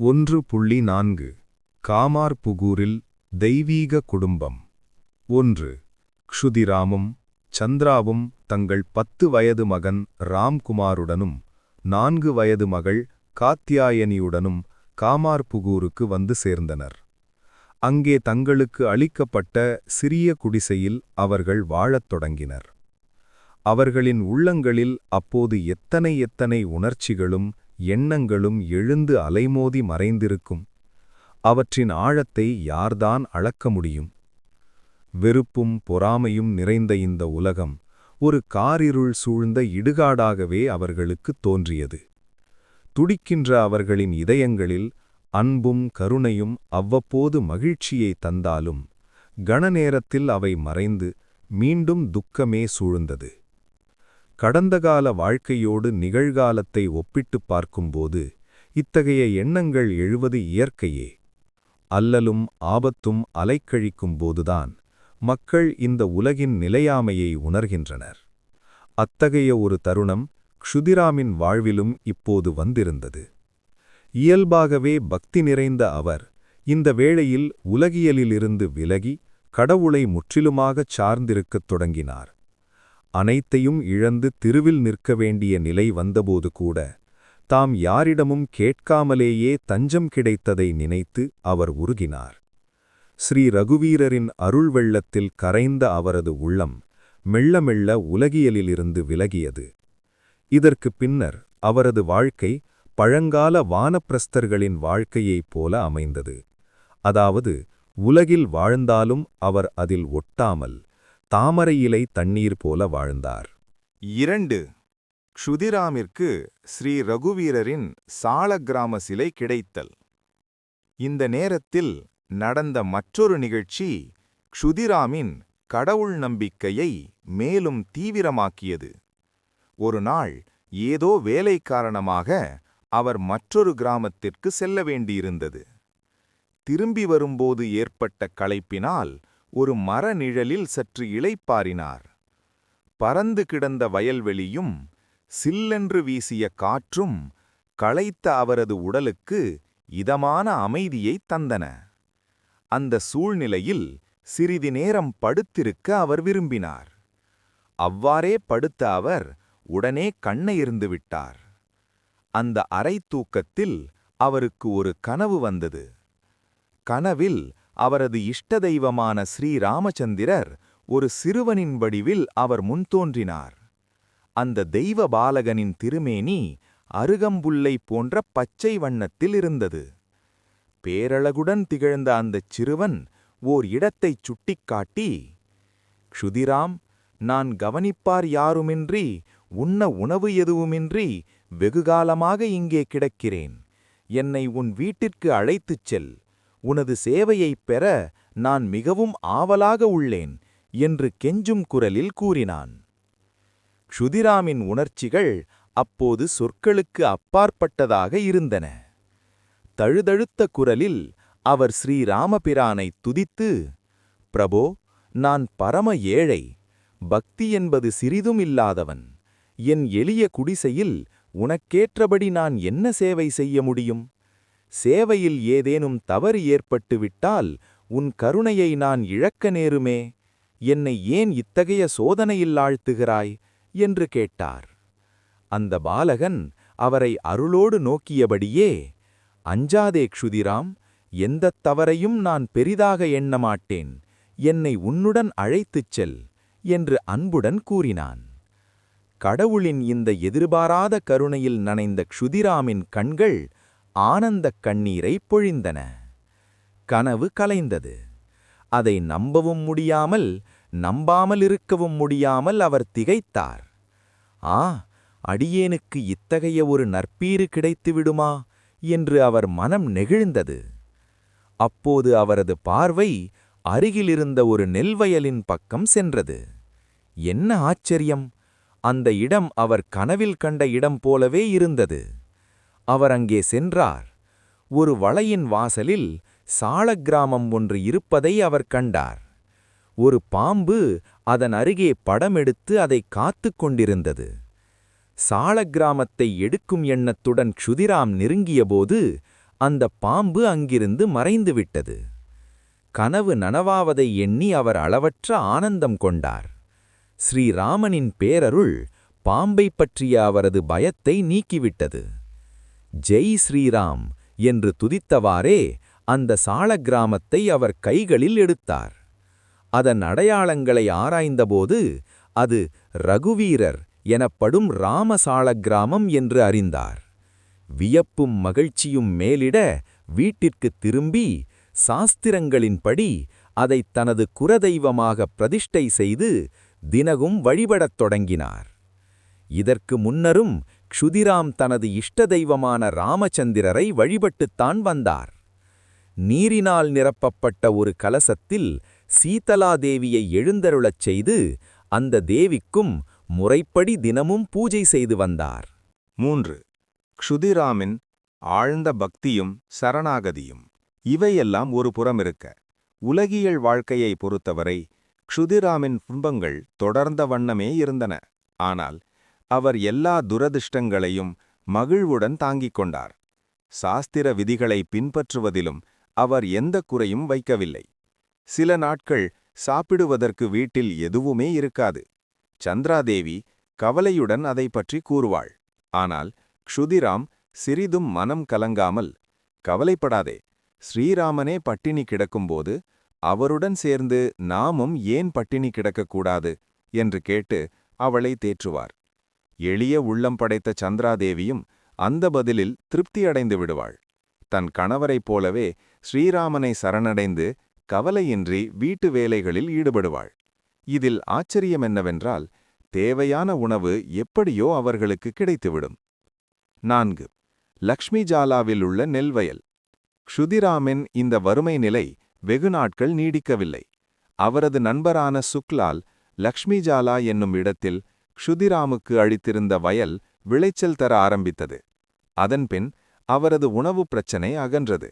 ஒன்று புள்ளி நான்கு. காமார்புகூரில் தெய்வீக குடும்பம். ஒன்று. க்ஷுதிராமும் சந்திராவும் தங்கள் பத்து வயது மகன் ராம்குமாருடனும் நான்கு வயது மகள் காத்தியாயனியுடனும் காமார்புகூருக்கு வந்து சேர்ந்தனர். அங்கே தங்களுக்கு அளிக்கப்பட்ட சிறிய குடிசையில் அவர்கள் வாழத் தொடங்கினர். அவர்களின் உள்ளங்களில் அப்போது எத்தனை எத்தனை உணர்ச்சிகளும் எண்ணங்களும் எழுந்து அலைமோதி மறைந்திருக்கும். அவற்றின் ஆழத்தை யார்தான் அளக்க முடியும்? வெறுப்பும் பொறாமையும் நிறைந்த இந்த உலகம் ஒரு காரிருள் சூழ்ந்த இடுகாடாகவே அவர்களுக்குத் தோன்றியது. துடிக்கின்ற அவர்களின் இதயங்களில் அன்பும் கருணையும் அவ்வப்போது மகிழ்ச்சியை தந்தாலும் கணநேரத்தில் அவை மறைந்து மீண்டும் துக்கமே சூழ்ந்தது. கடந்தகால வாழ்க்கையோடு நிகழ்காலத்தை ஒப்பிட்டுப் பார்க்கும்போது இத்தகைய எண்ணங்கள் எழுவது இயற்கையே. அல்லலும் ஆபத்தும் அலைக்கழிக்கும்போதுதான் மக்கள் இந்த உலகின் நிலையாமையை உணர்கின்றனர். அத்தகைய ஒரு தருணம் க்ஷுதிராமின் வாழ்விலும் இப்போது வந்திருந்தது. இயல்பாகவே பக்தி நிறைந்த அவர் இந்த வேளையில் உலகியலிலிருந்து விலகி கடவுளை முற்றிலுமாகச் சார்ந்திருக்கத் தொடங்கினார். அனைத்தையும் இழந்து திருவில் நிற்க வேண்டிய நிலை வந்தபோது கூட தாம் யாரிடமும் கேட்காமலேயே தஞ்சம் கிடைத்ததை நினைத்து அவர் உருகினார். ஸ்ரீ ரகுவீரரின் அருள் வெள்ளத்தில் கரைந்த அவரது உள்ளம் மெல்ல மெல்ல உலகியலிலிருந்து விலகியது. இதற்கு பின்னர் அவரது வாழ்க்கை பழங்கால வானப்பிரஸ்தர்களின் வாழ்க்கையைப் போல அமைந்தது. அதாவது உலகில் வாழ்ந்தாலும் அவர் அதில் ஒட்டாமல் தாமரை இலை தண்ணீர் போல வாழ்ந்தார். இரண்டு க்ஷுதிராமிற்கு ஸ்ரீ ரகுவீரரின் கிராம சிலை கிடைத்தல். இந்த நேரத்தில் நடந்த மற்றொரு நிகழ்ச்சி க்ஷுதிராமின் கடவுள் நம்பிக்கையை மேலும் தீவிரமாக்கியது. ஒரு நாள் ஏதோ வேலை காரணமாக அவர் மற்றொரு கிராமத்திற்கு செல்ல வேண்டியிருந்தது. திரும்பி வரும்போது ஏற்பட்ட களைப்பினால் ஒரு மர நிழலில் சற்று இளைப்பாரினார் பறந்து கிடந்த வயல்வெளியும் சில்லென்று வீசிய காற்றும் களைத்த அவரது உடலுக்கு இதமான அமைதியைத் தந்தன. அந்த சூழ்நிலையில் சிறிது நேரம் படுத்திருக்க அவர் விரும்பினார். அவ்வாறே படுத்த அவர் உடனே கண்ணை விட்டார். அந்த அரை தூக்கத்தில் அவருக்கு ஒரு கனவு வந்தது. கனவில் அவரது இஷ்ட தெய்வமான ஸ்ரீராமச்சந்திரர் ஒரு சிறுவனின் வடிவில் அவர் முன்தோன்றினார் அந்த தெய்வ பாலகனின் திருமேனி அருகம்புல்லை போன்ற பச்சை வண்ணத்தில் இருந்தது. பேரழகுடன் திகழ்ந்த அந்தச் சிறுவன் ஓர் இடத்தைச் சுட்டிக்காட்டி க்ஷுதிராம் நான் கவனிப்பார் யாருமின்றி உண்ண உணவு எதுவுமின்றி வெகுகாலமாக இங்கே கிடக்கிறேன். என்னை உன் வீட்டிற்கு அழைத்துச் செல். உனது சேவையைப் பெற நான் மிகவும் ஆவலாக உள்ளேன் என்று கெஞ்சும் குரலில் கூறினான். க்ஷுதிராமின் உணர்ச்சிகள் அப்போது சொற்களுக்கு அப்பாற்பட்டதாக இருந்தன. தழுதழுத்த குரலில் அவர் ஸ்ரீராமபிரானை துதித்து பிரபோ நான் பரம ஏழை பக்தி என்பது சிறிதும் இல்லாதவன் என் எளிய குடிசையில் உனக்கேற்றபடி நான் என்ன சேவை செய்ய முடியும்? சேவையில் ஏதேனும் தவறு ஏற்பட்டுவிட்டால் உன் கருணையை நான் இழக்க நேருமே. என்னை ஏன் இத்தகைய சோதனையில் ஆழ்த்துகிறாய்? என்று கேட்டார். அந்த பாலகன் அவரை அருளோடு நோக்கியபடியே அஞ்சாதே க்ஷுதிராம் எந்தத் தவறையும் நான் பெரிதாக எண்ணமாட்டேன். என்னை உன்னுடன் அழைத்துச் செல் என்று அன்புடன் கூறினான். கடவுளின் இந்த எதிர்பாராத கருணையில் நனைந்த க்ஷுதிராமின் கண்கள் ஆனந்தக் கண்ணீரை பொழிந்தன. கனவு கலைந்தது. அதை நம்பவும் முடியாமல் நம்பாமலிருக்கவும் முடியாமல் அவர் திகைத்தார். ஆ அடியேனுக்கு இத்தகைய ஒரு நற்பீறு கிடைத்துவிடுமா என்று அவர் மனம் நெகிழ்ந்தது. அப்போது அவரது பார்வை அருகிலிருந்த ஒரு நெல்வயலின் பக்கம் சென்றது. என்ன ஆச்சரியம்! அந்த இடம் அவர் கனவில் கண்ட இடம் போலவே இருந்தது. அவர் அங்கே சென்றார். ஒரு வளையின் வாசலில் சாளக்கிராமம் ஒன்று இருப்பதை அவர் கண்டார். ஒரு பாம்பு அதன் அருகே படமெடுத்து அதை காத்துக் கொண்டிருந்தது. சாளக்கிராமத்தை எடுக்கும் எண்ணத்துடன் க்ஷுதிராம் நெருங்கியபோது அந்த பாம்பு அங்கிருந்து மறைந்துவிட்டது கனவு நனவாவதை எண்ணி அவர் அளவற்ற ஆனந்தம் கொண்டார். ஸ்ரீராமனின் பேரருள் பாம்பைப் பற்றிய அவரது பயத்தை நீக்கிவிட்டது. ஜெய் ஸ்ரீராம் என்று துதித்தவாறே அந்த சாளக்கிராமத்தை அவர் கைகளில் எடுத்தார். அதன் அடையாளங்களை ஆராய்ந்தபோது அது ரகுவீரர் எனப்படும் ராமசாளக்கிராமம் என்று அறிந்தார். வியப்பும் மகிழ்ச்சியும் மேலிட வீட்டிற்குத் திரும்பி சாஸ்திரங்களின்படி அதைத் தனது குரதெய்வமாக பிரதிஷ்டை செய்து தினகும் வழிபடத் தொடங்கினார். இதற்கு முன்னரும் க்ஷுதிராம் தனது இஷ்ட தெய்வமான ராமச்சந்திரரை வழிபட்டுத்தான் வந்தார். நீரினால் நிரப்பப்பட்ட ஒரு கலசத்தில் சீதலாதேவியை எழுந்தருளச் செய்து அந்த தேவிக்கும் முறைப்படி தினமும் பூஜை செய்து வந்தார். மூன்று. க்ஷுதிராமின் ஆழ்ந்த பக்தியும் சரணாகதியும் இவையெல்லாம் ஒரு புறமிருக்க. உலகியல் வாழ்க்கையை பொறுத்தவரை க்ஷுதிராமின் துன்பங்கள் தொடர்ந்த வண்ணமே இருந்தன. ஆனால் அவர் எல்லா துரதிர்ஷ்டங்களையும் மகிழ்வுடன் தாங்கிக் கொண்டார். சாஸ்திர விதிகளை பின்பற்றுவதிலும் அவர் எந்த குறையும் வைக்கவில்லை. சில நாட்கள் சாப்பிடுவதற்கு வீட்டில் எதுவுமே இருக்காது. சந்திராதேவி கவலையுடன் அதை பற்றி கூறுவாள். ஆனால் க்ஷுதிராம் சிறிதும் மனம் கலங்காமல் கவலைப்படாதே ஸ்ரீராமனே பட்டினி கிடக்கும்போது அவருடன் சேர்ந்து நாமும் ஏன் பட்டினி கிடக்கக்கூடாது? என்று கேட்டு அவளை தேற்றுவார். எளிய உள்ளம் படைத்த சந்திராதேவியும் அந்த பதிலில் திருப்தியடைந்து விடுவாள். தன் கணவரைப் போலவே ஸ்ரீராமனை சரணடைந்து கவலையின்றி வீட்டு வேலைகளில் ஈடுபடுவாள். இதில் ஆச்சரியம் என்னவென்றால் தேவையான உணவு எப்படியோ அவர்களுக்கு கிடைத்துவிடும். நான்கு. லக்ஷ்மி ஜாலாவில் உள்ள நெல்வயல். க்ஷுதிராமின் இந்த வறுமை நிலை வெகு நாட்கள் நீடிக்கவில்லை. அவரது நண்பரான சுக்லால் லக்ஷ்மி ஜாலா என்னும் இடத்தில் க்ஷுதிராமுக்கு அளித்திருந்த வயல் விளைச்சல் தர ஆரம்பித்தது. அதன்பின் அவரது உணவுப் பிரச்சனை அகன்றது.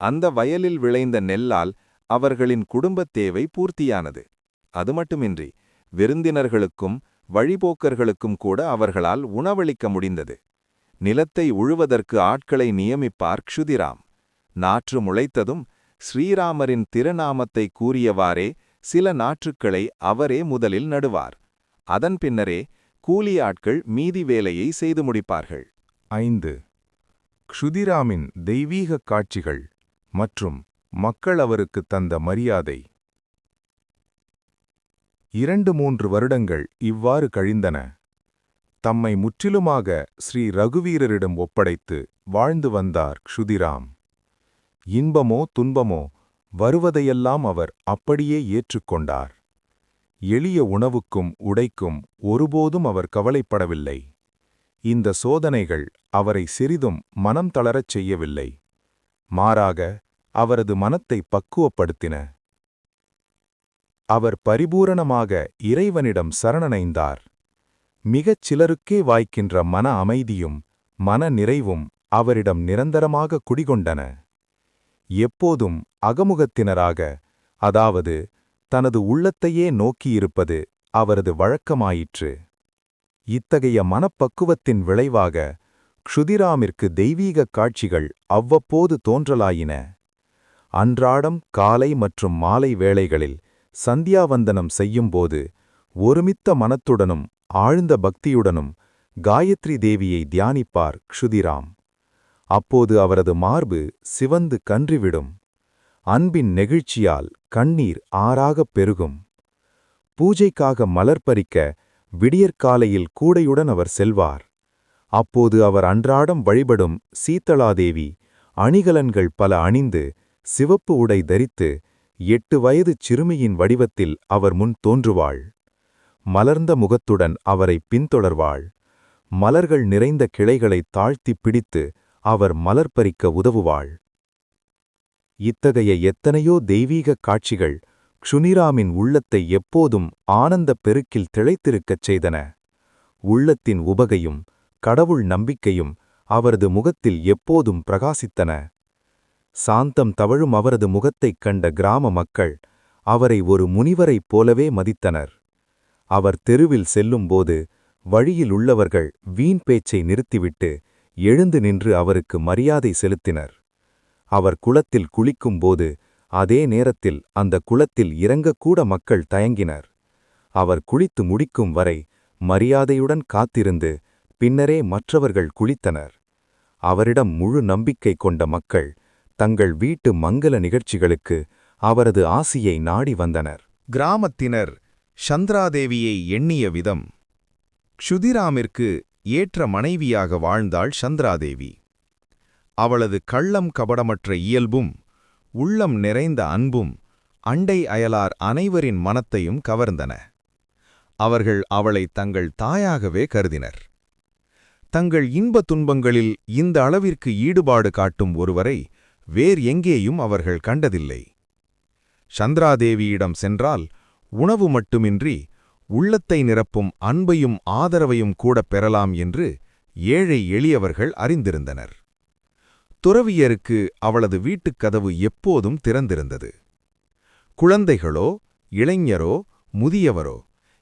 அந்த வயலில் விளைந்த நெல்லால் அவர்களின் குடும்பத் தேவை பூர்த்தியானது. அது மட்டுமின்றி விருந்தினர்களுக்கும் வழிபோக்கர்களுக்கும் கூட அவர்களால் உணவளிக்க முடிந்தது. நிலத்தை உழுவதற்கு ஆட்களை நியமிப்பார் க்ஷுதிராம். நாற்று முளைத்ததும் ஸ்ரீராமரின் திருநாமத்தை கூறியவாறே சில நாற்றுக்களை அவரே முதலில் நடுவார். அதன் பின்னரே கூலி ஆட்கள் மீதி வேலையை செய்து முடிப்பார்கள். ஐந்து. க்ஷுதிராமின் தெய்வீகக் காட்சிகள் மற்றும் மக்கள் அவருக்குத் தந்த மரியாதை. இரண்டு மூன்று வருடங்கள் இவ்வாறு கழிந்தன. தம்மை முற்றிலுமாக ஸ்ரீ ரகுவீரரிடம் ஒப்படைத்து வாழ்ந்து வந்தார் க்ஷுதிராம். இன்பமோ துன்பமோ வருவதையெல்லாம் அவர் அப்படியே ஏற்றுக்கொண்டார். எளிய உணவுக்கும் உடைக்கும் ஒருபோதும் அவர் கவலைப்படவில்லை. இந்த சோதனைகள் அவரை சிறிதும் மனம் தளரச் செய்யவில்லை. மாறாக அவரது மனத்தை பக்குவப்படுத்தின. அவர் பரிபூரணமாக இறைவனிடம் சரணடைந்தார். மிகச் சிலருக்கே வாய்க்கின்ற மன அமைதியும் மன நிறைவும் அவரிடம் நிரந்தரமாக குடிகொண்டன. எப்போதும் அகமுகத்தினராக அதாவது தனது உள்ளத்தையே நோக்கியிருப்பது அவரது வழக்கமாயிற்று. இத்தகைய மனப்பக்குவத்தின் விளைவாக க்ஷுதிராமிற்கு தெய்வீகக் காட்சிகள் அவ்வப்போது தோன்றலாயின. அன்றாடம் காலை மற்றும் மாலை வேளைகளில் சந்தியாவந்தனம் செய்யும்போது ஒருமித்த மனத்துடனும் ஆழ்ந்த பக்தியுடனும் காயத்ரி தேவியை தியானிப்பார் க்ஷுதிராம். அப்போது அவரது மார்பு சிவந்து கன்றிவிடும். அன்பின் நெகிழ்ச்சியால் கண்ணீர் ஆறாகப் பெருகும். பூஜைக்காக மலர் பறிக்க விடியற்காலையில் கூடையுடன் அவர் செல்வார். அப்போது அவர் அன்றாடம் வழிபடும் சீத்தளாதேவி அணிகலன்கள் பல அணிந்து சிவப்பு உடை தரித்து எட்டு வயதுச் சிறுமியின் வடிவத்தில் அவர் முன் தோன்றுவாள். மலர்ந்த முகத்துடன் அவரை பின்தொடர்வாள். மலர்கள் நிறைந்த கிளைகளைத் தாழ்த்திப் பிடித்து அவர் மலர் பறிக்க உதவுவாள். இத்தகைய எத்தனையோ தெய்வீகக் காட்சிகள் க்ஷுனிராமின் உள்ளத்தை எப்போதும் ஆனந்தப் பெருக்கில் திளைத்திருக்கச் செய்தன. உள்ளத்தின் உபகையும் கடவுள் நம்பிக்கையும் அவரது முகத்தில் எப்போதும் பிரகாசித்தன. சாந்தம் தவழும் அவரது முகத்தைக் கண்ட கிராம மக்கள் அவரை ஒரு முனிவரைப் போலவே மதித்தனர். அவர் தெருவில் செல்லும்போது வழியில் உள்ளவர்கள் வீண் பேச்சை நிறுத்திவிட்டு எழுந்து நின்று அவருக்கு மரியாதை செலுத்தினர். அவர் குளத்தில் குளிக்கும்போது அதே நேரத்தில் அந்த குளத்தில் இறங்கக்கூட மக்கள் தயங்கினர். அவர் குளித்து முடிக்கும் வரை மரியாதையுடன் காத்திருந்து பின்னரே மற்றவர்கள் குளித்தனர். அவரிடம் முழு நம்பிக்கை கொண்ட மக்கள் தங்கள் வீட்டு மங்கல நிகழ்ச்சிகளுக்கு அவரது ஆசியை நாடி வந்தனர். கிராமத்தினர் சந்திராதேவியை எண்ணிய விதம் க்ஷுதிராமிற்கு ஏற்ற மனைவியாக வாழ்ந்தாள் சந்திராதேவி. அவளது கள்ளம் கபடமற்ற இயல்பும் உள்ளம் நிறைந்த அன்பும் அண்டை அயலார் அனைவரின் மனத்தையும் கவர்ந்தன. அவர்கள் அவளை தங்கள் தாயாகவே கருதினர். தங்கள் இன்ப துன்பங்களில் இந்த அளவிற்கு ஈடுபாடு காட்டும் ஒருவரை வேர் எங்கேயும் அவர்கள் கண்டதில்லை. சந்திராதேவியிடம் சென்றால் உணவு மட்டுமின்றி உள்ளத்தை நிரப்பும் அன்பையும் ஆதரவையும் கூட பெறலாம் என்று ஏழை எளியவர்கள் அறிந்திருந்தனர். துறவியருக்கு அவளது வீட்டுக் கதவு எப்போதும் திறந்திருந்தது. குழந்தைகளோ இளைஞரோ முதியவரோ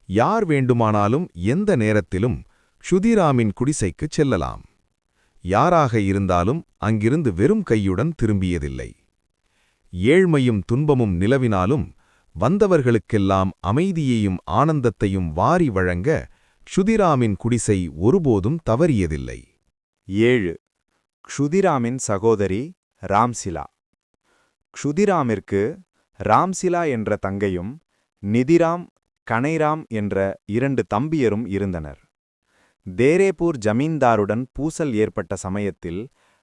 யார் வேண்டுமானாலும் எந்த நேரத்திலும் க்ஷுதிராமின் குடிசைக்குச் செல்லலாம். யாராக இருந்தாலும் அங்கிருந்து வெறும் கையுடன் திரும்பியதில்லை. ஏழ்மையும் துன்பமும் நிலவினாலும் வந்தவர்களுக்கெல்லாம் அமைதியையும் ஆனந்தத்தையும் வாரி வழங்க க்ஷுதிராமின் குடிசை ஒருபோதும் தவறியதில்லை. ஏழு க்ஷுதிராமின் சகோதரி ராம்சிலா. க்ஷுதிராமிற்கு ராம்சிலா என்ற தங்கையும் நிதிராம் கனைராம் என்ற இரண்டு தம்பியரும் இருந்தனர். தேரேபூர் ஜமீன்தாருடன் பூசல் ஏற்பட்ட சமயத்தில்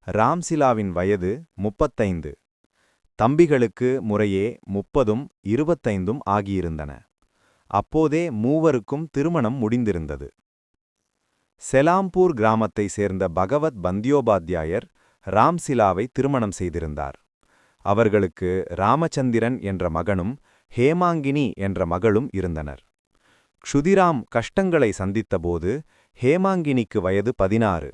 ராம்சிலாவின் வயது முப்பத்தைந்து. தம்பிகளுக்கு முறையே முப்பதும் இருபத்தைந்தும் ஆகியிருந்தன. அப்போதே மூவருக்கும் திருமணம் முடிந்திருந்தது. செலாம்பூர் கிராமத்தை சேர்ந்த பகவத் பந்தியோபாத்யாயர் ராம்சிலாவை திருமணம் செய்திருந்தார். அவர்களுக்கு ராமச்சந்திரன் என்ற மகனும் ஹேமாங்கினி என்ற மகளும் இருந்தனர். க்ஷுதிராம் கஷ்டங்களை சந்தித்தபோது ஹேமாங்கினிக்கு வயது பதினாறு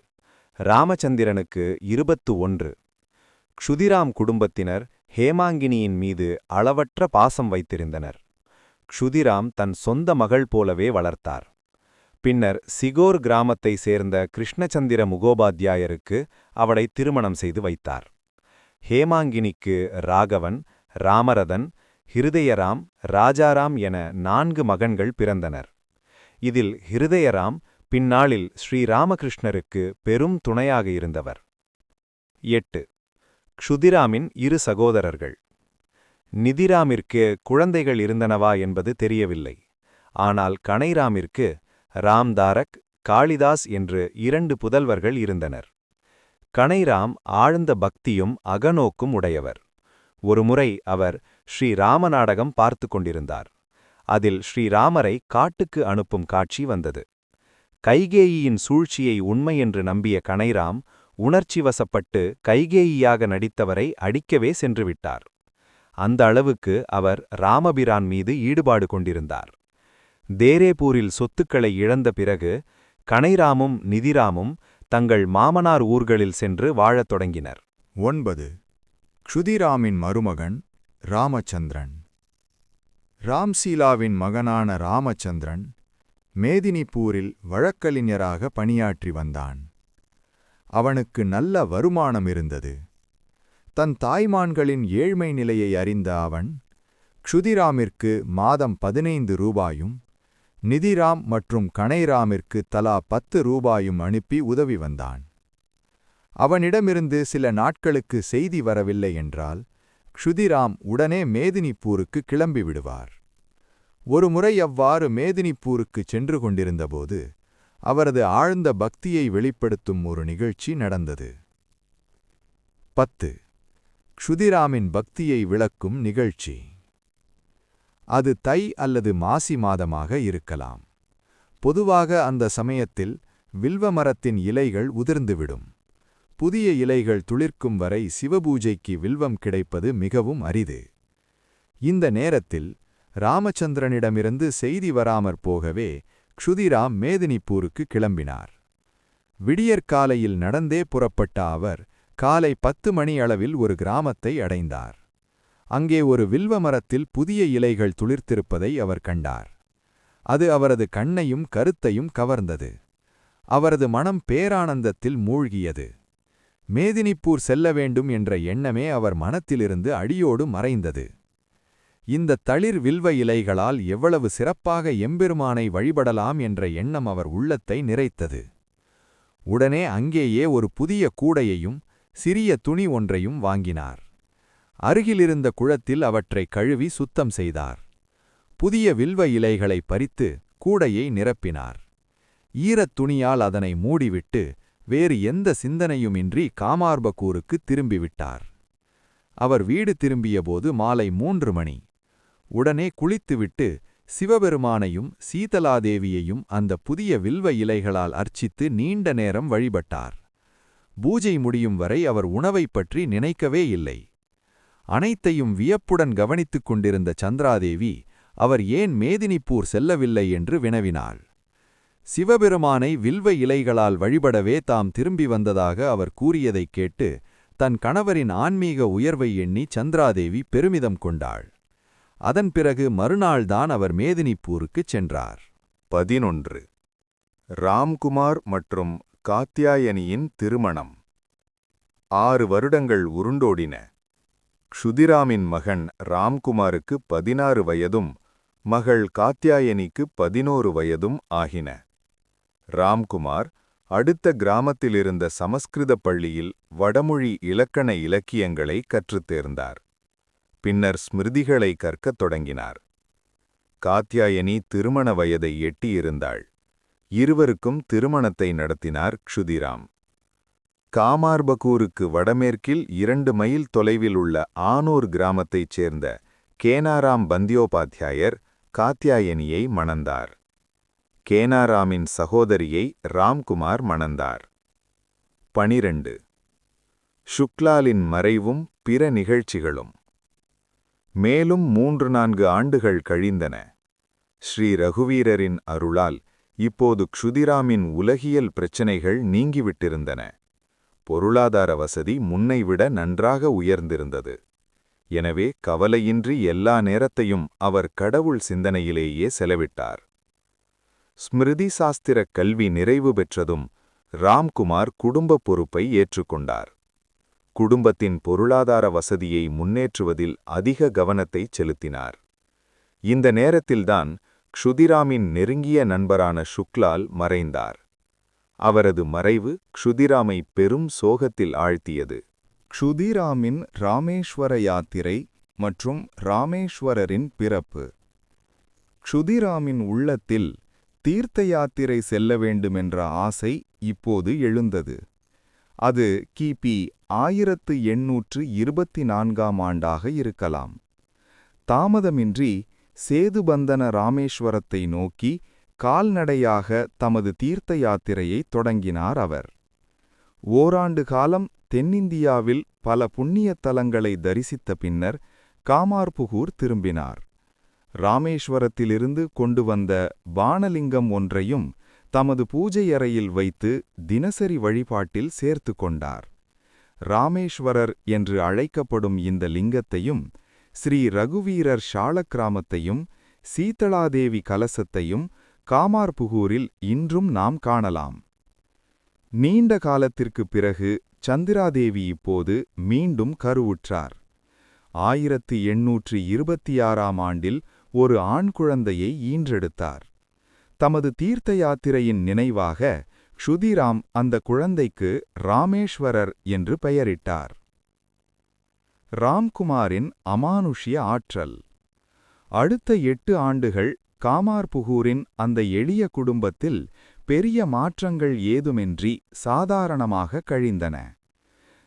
ராமச்சந்திரனுக்கு இருபத்து ஒன்று. க்ஷுதிராம் குடும்பத்தினர் ஹேமாங்கினியின் மீது அளவற்ற பாசம் வைத்திருந்தனர். க்ஷுதிராம் தன் சொந்த மகள் போலவே வளர்த்தார். பின்னர் சிகோர் கிராமத்தை சேர்ந்த கிருஷ்ணச்சந்திர முகோபாத்யாயருக்கு அவளை திருமணம் செய்து வைத்தார். ஹேமாங்கினிக்கு ராகவன் ராமரதன் ஹிருதயராம் ராஜாராம் என நான்கு மகன்கள் பிறந்தனர். இதில் ஹிருதயராம் பின்னாளில் ஸ்ரீராமகிருஷ்ணருக்கு பெரும் துணையாக இருந்தவர். எட்டு. க்ஷுதிராமின் இரு சகோதரர்கள். நிதிராமிற்கு குழந்தைகள் இருந்தனவா என்பது தெரியவில்லை. ஆனால் கனைராமிற்கு ராம்தாரக் காளிதாஸ் என்று இரண்டு புதல்வர்கள் இருந்தனர். கணைராம் ஆழ்ந்த பக்தியும் அகநோக்கும் உடையவர். ஒருமுறை அவர் ஸ்ரீ ராமநாடகம் பார்த்து கொண்டிருந்தார். அதில் ஸ்ரீராமரை காட்டுக்கு அனுப்பும் காட்சி வந்தது. கைகேயியின் சூழ்ச்சியை உண்மையென்று நம்பிய கணைராம் உணர்ச்சி வசப்பட்டு கைகேயியாக நடித்தவரை அடிக்கவே சென்றுவிட்டார் அந்த அளவுக்கு அவர் ராமபிரான் மீது ஈடுபாடு கொண்டிருந்தார். தேரேபூரில் சொத்துக்களை இழந்த பிறகு கனைராமும் நிதிராமும் தங்கள் மாமனார் ஊர்களில் சென்று வாழத் தொடங்கினர். ஒன்பது. க்ஷுதிராமின் மருமகன் ராமச்சந்திரன். ராம்சீலாவின் மகனான ராமச்சந்திரன் மேதினிப்பூரில் வழக்கறிஞராக பணியாற்றி வந்தான். அவனுக்கு நல்ல வருமானம் இருந்தது. தன் தாய்மான்களின் ஏழ்மை நிலையை அறிந்த அவன் க்ஷுதிராமிற்கு மாதம் பதினைந்து ரூபாயும் நிதிராம் மற்றும் கனைராமிற்கு தலா பத்து ரூபாயும் அனுப்பி உதவி வந்தான். அவனிடமிருந்து சில நாட்களுக்கு செய்தி வரவில்லை என்றால் க்ஷுதிராம் உடனே மேதினிப்பூருக்கு கிளம்பி விடுவார். ஒருமுறை அவ்வாறு மேதினிப்பூருக்குச் சென்று கொண்டிருந்தபோது அவரது ஆழ்ந்த பக்தியை வெளிப்படுத்தும் ஒரு நிகழ்ச்சி நடந்தது. பத்து. க்ஷுதிராமின் பக்தியை விளக்கும் நிகழ்ச்சி. அது தை அல்லது மாசி மாதமாக இருக்கலாம். பொதுவாக அந்த சமயத்தில் வில்வ மரத்தின் இலைகள் உதிர்ந்துவிடும். புதிய இலைகள் துளிர்க்கும் வரை சிவபூஜைக்கு வில்வம் கிடைப்பது மிகவும் அரிது. இந்த நேரத்தில் ராமச்சந்திரனிடமிருந்து செய்தி வராமற் போகவே க்ஷுதிராம் மேதினிப்பூருக்கு கிளம்பினார். விடியற்காலையில் நடந்தே புறப்பட்ட அவர் காலை பத்து மணி அளவில் ஒரு கிராமத்தை அடைந்தார். அங்கே ஒரு வில்வ மரத்தில் புதிய இலைகள் துளிர்த்திருப்பதை அவர் கண்டார். அது அவரது கண்ணையும் கருத்தையும் கவர்ந்தது. அவரது மனம் பேரானந்தத்தில் மூழ்கியது. மேதினிப்பூர் செல்ல வேண்டும் என்ற எண்ணமே அவர் மனத்திலிருந்து அடியோடு மறைந்தது. இந்த தளிர் வில்வ இலைகளால் எவ்வளவு சிறப்பாக எம்பெருமானை வழிபடலாம் என்ற எண்ணம் அவர் உள்ளத்தை நிறைத்தது. உடனே அங்கேயே ஒரு புதிய கூடையையும் சிறிய துணி ஒன்றையும் வாங்கினார். அருகிலிருந்த குளத்தில் அவற்றை கழுவி சுத்தம் செய்தார். புதிய வில்வ இலைகளை பறித்து கூடையை நிரப்பினார். ஈரத் துணியால் அதனை மூடிவிட்டு வேறு எந்த சிந்தனையுமின்றி காமார்பக்கூருக்கு திரும்பிவிட்டார். அவர் வீடு திரும்பியபோது மாலை மூன்று மணி. உடனே குளித்துவிட்டு சிவபெருமானையும் சீதலாதேவியையும் அந்த புதிய வில்வ இலைகளால் அர்ச்சித்து நீண்ட நேரம் வழிபட்டார். பூஜை முடியும் வரை அவர் உணவைப் பற்றி நினைக்கவே இல்லை. அனைத்தையும் வியப்புடன் கவனித்துக் கொண்டிருந்த சந்திராதேவி அவர் ஏன் மேதினிப்பூர் செல்லவில்லை? என்று வினவினாள். சிவபெருமானை வில்வ இலைகளால் வழிபடவே தாம் திரும்பி வந்ததாக அவர் கூறியதைக் கேட்டு தன் கணவரின் ஆன்மீக உயர்வை எண்ணி சந்திராதேவி பெருமிதம் கொண்டாள். அதன் பிறகு மறுநாள்தான் அவர் மேதினிப்பூருக்குச் சென்றார். பதினொன்று. ராம்குமார் மற்றும் காத்யாயனியின் திருமணம். ஆறு வருடங்கள் உருண்டோடின. க்ஷுதிராமின் மகன் ராம்குமாருக்கு பதினாறு வயதும் மகள் காத்தியாயனிக்கு பதினோரு வயதும் ஆகின. ராம்குமார் அடுத்த கிராமத்திலிருந்த சமஸ்கிருத பள்ளியில் வடமொழி இலக்கண இலக்கியங்களை கற்றுத் தேர்ந்தார். பின்னர் ஸ்மிருதிகளை கற்கத் தொடங்கினார். காத்தியாயனி திருமண வயதை எட்டியிருந்தாள். இருவருக்கும் திருமணத்தை நடத்தினார் க்ஷுதிராம். காமார்பகூருக்கு வடமேற்கில் இரண்டு மைல் தொலைவில் உள்ள ஆனூர் கிராமத்தைச் சேர்ந்த கேனாராம் பந்தியோபாத்தியாயர் காத்யாயனியை மணந்தார். கேனாராமின் சகோதரியை ராம்குமார் மணந்தார். பனிரெண்டு. ஷுக்லாலின் மறைவும் பிற நிகழ்ச்சிகளும். மேலும் மூன்று நான்கு ஆண்டுகள் கழிந்தன. ஸ்ரீ ரகுவீரரின் அருளால் இப்போது க்ஷுதிராமின் உலகியல் பிரச்சினைகள் நீங்கிவிட்டிருந்தன. பொருளாதார வசதி முன்னைவிட நன்றாக உயர்ந்திருந்தது. எனவே கவலையின்றி எல்லா நேரத்தையும் அவர் கடவுள் சிந்தனையிலேயே செலவிட்டார். ஸ்மிருதி சாஸ்திர கல்வி நிறைவு பெற்றதும் ராம்குமார் குடும்பப் பொறுப்பை ஏற்றுக்கொண்டார். குடும்பத்தின் பொருளாதார வசதியை முன்னேற்றுவதில் அதிக கவனத்தை செலுத்தினார். இந்த நேரத்தில்தான் க்ஷுதிராமின் நெருங்கிய நண்பரான ஷுக்லால் மறைந்தார். அவரது மறைவு க்ஷுதிராமை பெரும் சோகத்தில் ஆழ்த்தியது. க்ஷுதிராமின் ராமேஸ்வர யாத்திரை மற்றும் ராமேஸ்வரரின் பிறப்பு. க்ஷுதிராமின் உள்ளத்தில் தீர்த்த யாத்திரை செல்ல வேண்டுமென்ற ஆசை இப்போது எழுந்தது. அது கிபி ஆயிரத்து எண்ணூற்று இருபத்தி நான்காம் ஆண்டாக இருக்கலாம். தாமதமின்றி சேதுபந்தன ராமேஸ்வரத்தை நோக்கி கால்நடையாக தமது தீர்த்த யாத்திரையை தொடங்கினார் அவர். ஓராண்டு காலம் தென்னிந்தியாவில் பல புண்ணிய தலங்களை தரிசித்த பின்னர் காமார்புகூர் திரும்பினார். ராமேஸ்வரத்திலிருந்து கொண்டு வந்த வானலிங்கம் ஒன்றையும் தமது பூஜை அறையில் வைத்து தினசரி வழிபாட்டில் சேர்த்து கொண்டார். ராமேஸ்வரர் என்று அழைக்கப்படும் இந்த லிங்கத்தையும் ஸ்ரீ ரகுவீரர் ஷாலக்கிராமத்தையும் சீதளாதேவி கலசத்தையும் காமார்புகூரில் இன்றும் நாம் காணலாம். நீண்ட காலத்திற்குப் பிறகு சந்திராதேவி இப்போது மீண்டும் கருவுற்றார். ஆயிரத்து எண்ணூற்று இருபத்தி ஆறாம் ஆண்டில் ஒரு ஆண் குழந்தையை ஈன்றெடுத்தார். தமது தீர்த்த யாத்திரையின் நினைவாக க்ஷுதிராம் அந்த குழந்தைக்கு ராமேஸ்வரர் என்று பெயரிட்டார். ராம்குமாரின் அமானுஷ்ய ஆற்றல். அடுத்த எட்டு ஆண்டுகள் காமார்புகூரின் அந்த எளிய குடும்பத்தில் பெரிய மாற்றங்கள் ஏதுமின்றி சாதாரணமாக கழிந்தன.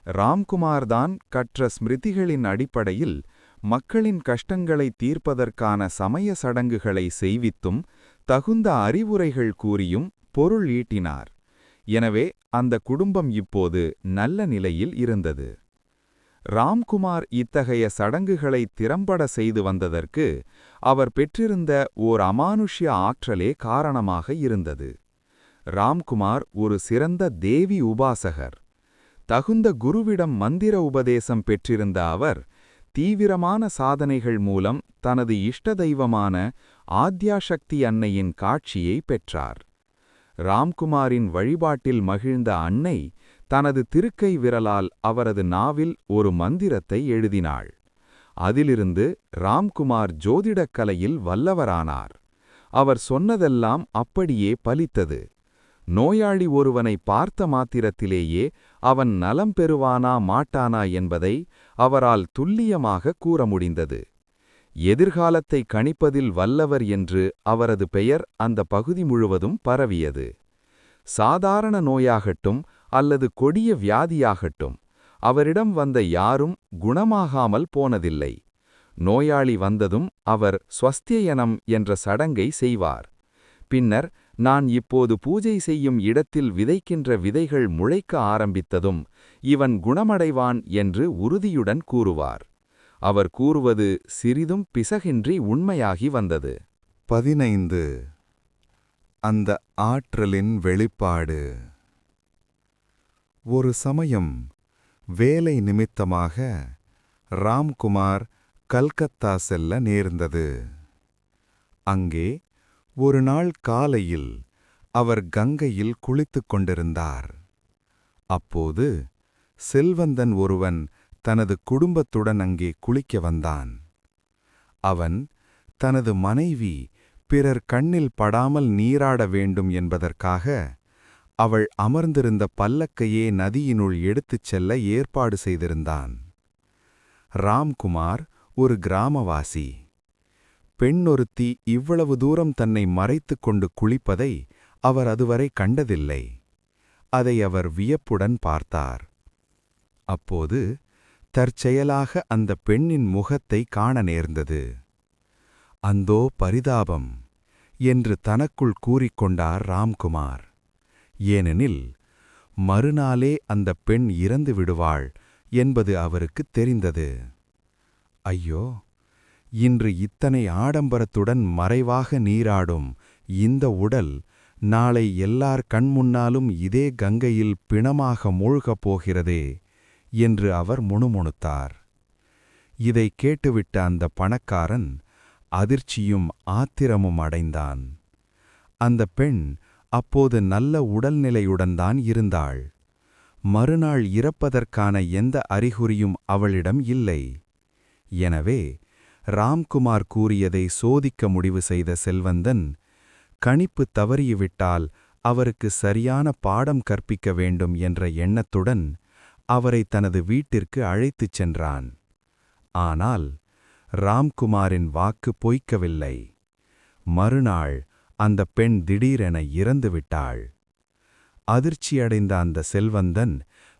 ராம்குமார்தான் கற்ற ஸ்மிருதிகளின் அடிப்படையில் மக்களின் கஷ்டங்களை தீர்ப்பதற்கான சமய சடங்குகளை செய்வித்தும் தகுந்த அறிவுரைகள் கூறியும் பொருள் ஈட்டினார். எனவே அந்த குடும்பம் இப்போது நல்ல நிலையில் இருந்தது. ராம்குமார் இத்தகைய சடங்குகளை திறம்பட செய்து வந்ததற்கு அவர் பெற்றிருந்த ஓர் அமானுஷ்ய ஆற்றலே காரணமாக இருந்தது. ராம்குமார் ஒரு சிறந்த தேவி உபாசகர். தகுந்த குருவிடம் மந்திர உபதேசம் பெற்றிருந்த அவர் தீவிரமான சாதனைகள் மூலம் தனது இஷ்ட தெய்வமான ஆத்யாசக்தி அன்னையின் காட்சியை பெற்றார். ராம்குமாரின் வழிபாட்டில் மகிழ்ந்த அன்னை தனது திருக்கை விரலால் அவரது நாவில் ஒரு மந்திரத்தை எழுதினாள். அதிலிருந்து ராம்குமார் ஜோதிடக் கலையில் வல்லவரானார். அவர் சொன்னதெல்லாம் அப்படியே பலித்தது. நோயாளி ஒருவனை பார்த்த மாத்திரத்திலேயே அவன் நலம் பெறுவானா மாட்டானா என்பதை அவரால் துல்லியமாக கூற முடிந்தது. எதிர்காலத்தை கணிப்பதில் வல்லவர் என்று அவரது பெயர் அந்த பகுதி முழுவதும் பரவியது. சாதாரண நோயாகட்டும் அல்லது கொடிய வியாதியாகட்டும் அவரிடம் வந்த யாரும் குணமாகாமல் போனதில்லை. நோயாளி வந்ததும் அவர் ஸ்வஸ்தியனம் என்ற சடங்கை செய்வார். பின்னர் நான் இப்போது பூஜை செய்யும் இடத்தில் விதைக்கின்ற விதைகள் முளைக்க ஆரம்பித்ததும் இவன் குணமடைவான் என்று உறுதியுடன் கூறுவார். அவர் கூறுவது சிறிதும் பிசகின்றி உண்மையாகி வந்தது. பதினைந்து. அந்த ஆற்றலின் வெளிப்பாடு. ஒரு சமயம் வேலை நிமித்தமாக ராம்குமார் கல்கத்தா செல்ல நேர்ந்தது. அங்கே ஒரு நாள் காலையில் அவர் கங்கையில் குளித்துக் கொண்டிருந்தார். அப்போது செல்வந்தன் ஒருவன் தனது குடும்பத்துடன் அங்கே குளிக்க வந்தான். அவன் தனது மனைவி பிறர் கண்ணில் படாமல் நீராட வேண்டும் என்பதற்காக அவள் அமர்ந்திருந்த பல்லக்கையே நதியினுள் எடுத்துச் செல்ல ஏற்பாடு செய்திருந்தான். ராம்குமார் ஒரு கிராமவாசி. பெண்ணொருத்தி இவ்வளவு தூரம் தன்னை மறைத்துக் கொண்டு குளிப்பதை அவர் அதுவரை கண்டதில்லை. அதை அவர் வியப்புடன் பார்த்தார். அப்போது தற்செயலாக அந்த பெண்ணின் முகத்தை காண நேர்ந்தது. அந்தோ பரிதாபம் என்று தனக்குள் கூறிக்கொண்டார் ராம்குமார். ஏனெனில் மறுநாளே அந்த பெண் இறந்து விடுவாள் என்பது அவருக்குத் தெரிந்தது. ஐயோ இன்று இத்தனை ஆடம்பரத்துடன் மறைவாக நீராடும் இந்த உடல் நாளை எல்லார் கண்முன்னாலும் இதே கங்கையில் பிணமாக மூழ்கப் போகிறதே என்று அவர் முணுமுணுத்தார். இதை கேட்டுவிட்ட அந்த பணக்காரன் அதிர்ச்சியும் ஆத்திரமும் அடைந்தான். அந்த பெண் அப்போது நல்ல உடல்நிலையுடன் தான் இருந்தாள். மறுநாள் இறப்பதற்கான எந்த அறிகுறியும் அவளிடம் இல்லை. எனவே ராம்குமார் கூறியதை சோதிக்க முடிவு செய்த செல்வந்தன் கணிப்பு தவறியுவிட்டால் அவருக்கு சரியான பாடம் கற்பிக்க வேண்டும் என்ற எண்ணத்துடன் அவரை தனது வீட்டிற்கு அழைத்துச் சென்றான். ஆனால் ராம்குமாரின் வாக்கு பொய்க்கவில்லை. மறுநாள் அந்த பெண் திடீரென இறந்துவிட்டாள் அதிர்ச்சியடைந்த அந்த செல்வந்தன்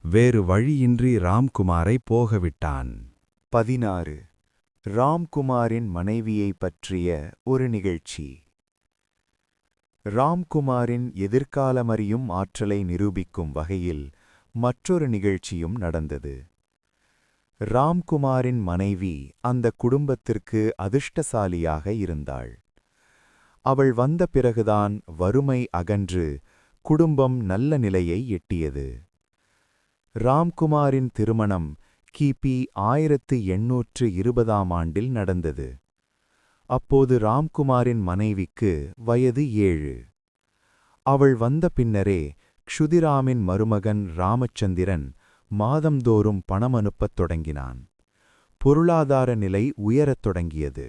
வேறு வழியின்றி ராம்குமாரை போகவிட்டான். பதினாறு. ராம்குமாரின் மனைவியை பற்றிய ஒரு நிகழ்ச்சி. ராம்குமாரின் எதிர்காலமறியும் ஆற்றலை நிரூபிக்கும் வகையில் மற்றொரு நிகழ்ச்சியும் நடந்தது. ராம்குமாரின் மனைவி அந்த குடும்பத்திற்கு அதிர்ஷ்டசாலியாக இருந்தாள். அவள் வந்த பிறகுதான் வறுமை அகன்று குடும்பம் நல்ல நிலையை எட்டியது. ராம்குமாரின் திருமணம் கிபி ஆயிரத்து எண்ணூற்று இருபதாம் ஆண்டில் நடந்தது. அப்போது ராம்குமாரின் மனைவிக்கு வயது ஏழு. அவள் வந்த பின்னரே க்ஷுதிராமின் மருமகன் ராமச்சந்திரன் மாதந்தோறும் பணம் அனுப்பத் தொடங்கினான். பொருளாதார நிலை உயரத் தொடங்கியது.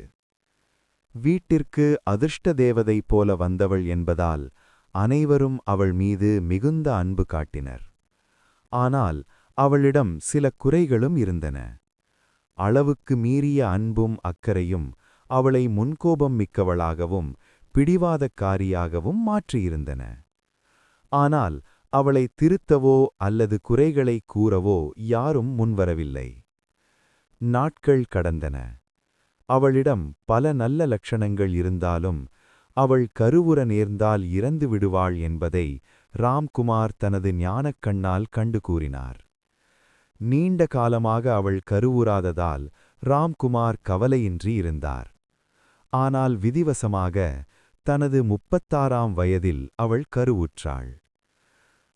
வீட்டிற்கு அதிர்ஷ்ட தேவதை போல வந்தவள் என்பதால் அனைவரும் அவள் மீது மிகுந்த அன்பு காட்டினர். ஆனால் அவளிடம் சில குறைகளும் இருந்தன. அளவுக்கு மீறிய அன்பும் அக்கறையும் அவளை முன்கோபம் மிக்கவளாகவும் பிடிவாதக்காரியாகவும் மாற்றியிருந்தன. ஆனால் அவளை திருத்தவோ அல்லது குறைகளை கூறவோ யாரும் முன்வரவில்லை. நாட்கள் கடந்தன. அவளிடம் பல நல்ல லட்சணங்கள் இருந்தாலும் அவள் கருவுற நேர்ந்தால் இறந்து விடுவாள் என்பதை ராம்குமார் தனது ஞானக் கண்ணால் கண்டு கூறினார். நீண்ட காலமாக அவள் கருவுறாததால் ராம்குமார் கவலையின்றி இருந்தார். ஆனால் விதிவசமாக தனது முப்பத்தாறாம் வயதில் அவள் கருவுற்றாள்.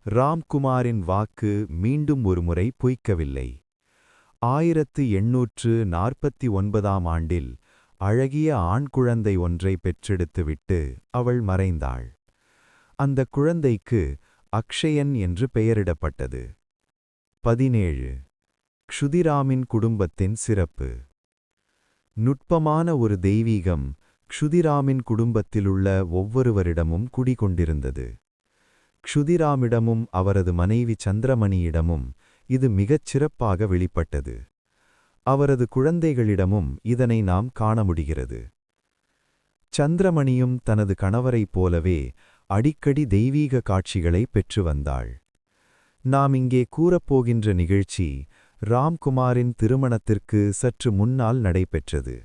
ராம்குமாரின் வாக்கு மீண்டும் ஒருமுறை பொய்க்கவில்லை. ஆயிரத்து எண்ணூற்று நாற்பத்தி ஒன்பதாம் ஆண்டில் அழகிய ஆண் குழந்தை ஒன்றை பெற்றெடுத்துவிட்டு அவள் மறைந்தாள். அந்த குழந்தைக்கு அக்ஷயன் என்று பெயரிடப்பட்டது. பதினேழு. க்ஷுதிராமின் குடும்பத்தின் சிறப்பு. நுட்பமான ஒரு தெய்வீகம் க்ஷுதிராமின் குடும்பத்திலுள்ள ஒவ்வொருவரிடமும் குடிகொண்டிருந்தது. க்ஷுதிராமிடமும் அவரது மனைவி சந்திரமணியிடமும் இது மிகச் சிறப்பாக வெளிப்பட்டது. அவரது குழந்தைகளிடமும் இதனை நாம் காண முடிகிறது. சந்திரமணியும் தனது கணவரைப் போலவே அடிக்கடி தெய்வீக காட்சிகளை பெற்று வந்தாள். நாம் இங்கே கூறப்போகின்ற நிகழ்ச்சி ராம்குமாரின் திருமணத்திற்கு சற்று முன்னால் நடைபெற்றது.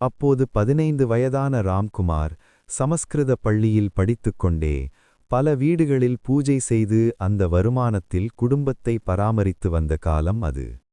அப்போது பதினைந்து வயதான ராம்குமார் சமஸ்கிருத பள்ளியில் படித்துக்கொண்டே பல வீடுகளில் பூஜை செய்து அந்த வருமானத்தில் குடும்பத்தை பராமரித்து வந்த காலம் அது.